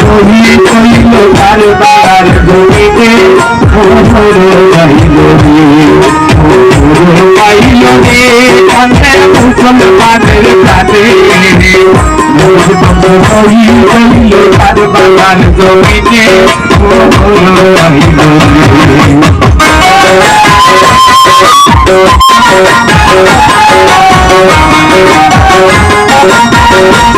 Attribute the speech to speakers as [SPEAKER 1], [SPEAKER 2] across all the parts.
[SPEAKER 1] সহি কইল বাবার জমিতে ওহরে আইল রে ওহরে আইল রে কান্দে মুসলমানের কাছে সহি কইল তার বাবার জমিতে ওহরে আইল রে হায় হায়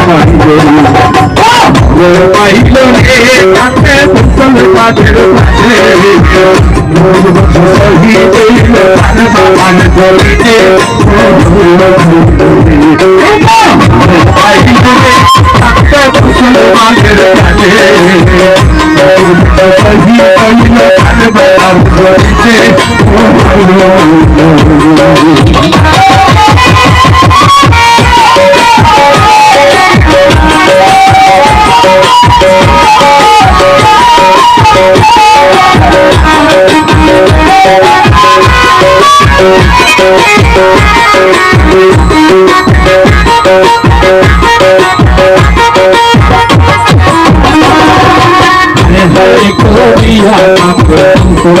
[SPEAKER 1] বাড়ি বড় পাইল রে কাছে ফুসল পাথের পাশে সহি কইল কান বাবার গলিতে পাইল রে কাছে ফুসল পাথের পাশে সহি কইল কান বাবার গলিতে হরে করিয়া মুখে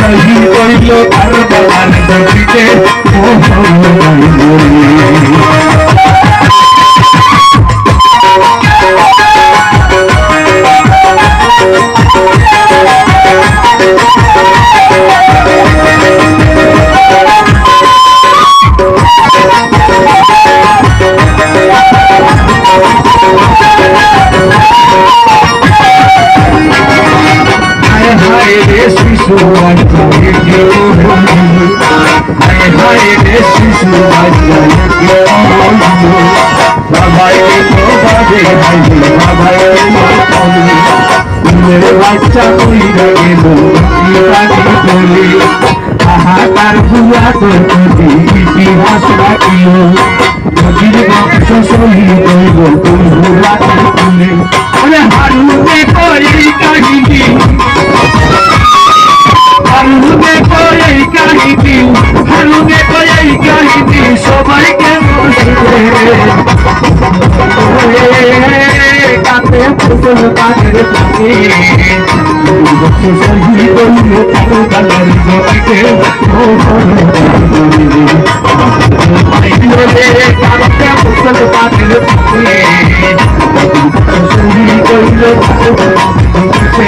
[SPEAKER 1] শহীদ হইল তার মানার জমিতে হায় হায় রে হায় হায় রে শিশু বাচ্চাকে বন্ধু বাবাইকে তো বাবে ভাইবে বাবাইকে বন্ধু মেরে বাচ্চা কই রে বলি হাহাকার ভুয়া করতে ইতিহাস রাখিও নদীর বংশ শহীদ হইব তুই ভুলাতে তুলে ওরে হারুতে কই কাহিনী হলুদে করাই কাহিনী সবাইকে কাতে ফুটল পানির পানি সঙ্গী বললে তার কালার জমিতে কাতে ফুটল পানির পানি সঙ্গী বললে তার কালার জমিতে